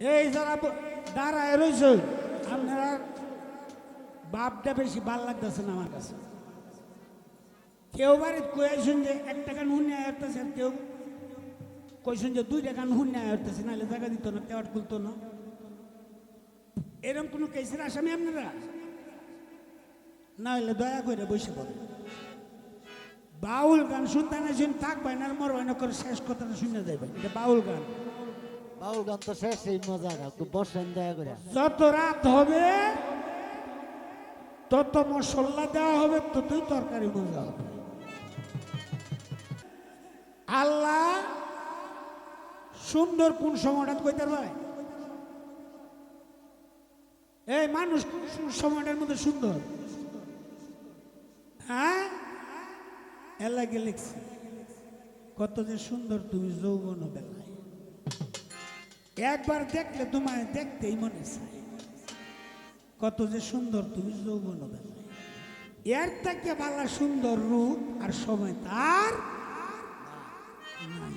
এই যারা দাঁড়ায় রয়েছে, আপনারা বাপটা বেশি ভালো লাগতেছে না আমার কাছে। কেউ বাড়িতে কয়েছেন যে এক টাকা নুন নিয়ে আসতেছে কেউ কইছেন যে দুই টাকা নুন নিয়ে আসতেছে নাহলে জায়গা দিত না, তেওয়াট খুলতো না। এরকম কোনো কেসের আসামি আপনারা? না হলে দয়া করে বসে পড়েন। বাউল গান শুনতে না শুন থাকবেন আর মরবেন করে শেষ কথাটা শুনে যাবেন এটা বাউল গান। বাউল গান তো শেষ, এই মজা একটু বসেন, দয়া করে। যত রাত হবে, তত মশলা দেওয়া হবে, ততই তরকারি মজা হবে। আল্লাহ সুন্দর কোন সময়টা কইতে পারে? এই মানুষ কোন সময়টার মধ্যে সুন্দর? হ্যাঁ? এলাকে লিখছি, কত যে সুন্দর তুমি যৌবন বেলায়। একবার দেখলে তোমায় দেখতেই মনে চায়। কত যে সুন্দর তুমি যৌবন এর থেকে ভালো সুন্দর রূপ আর সময় তার নাই।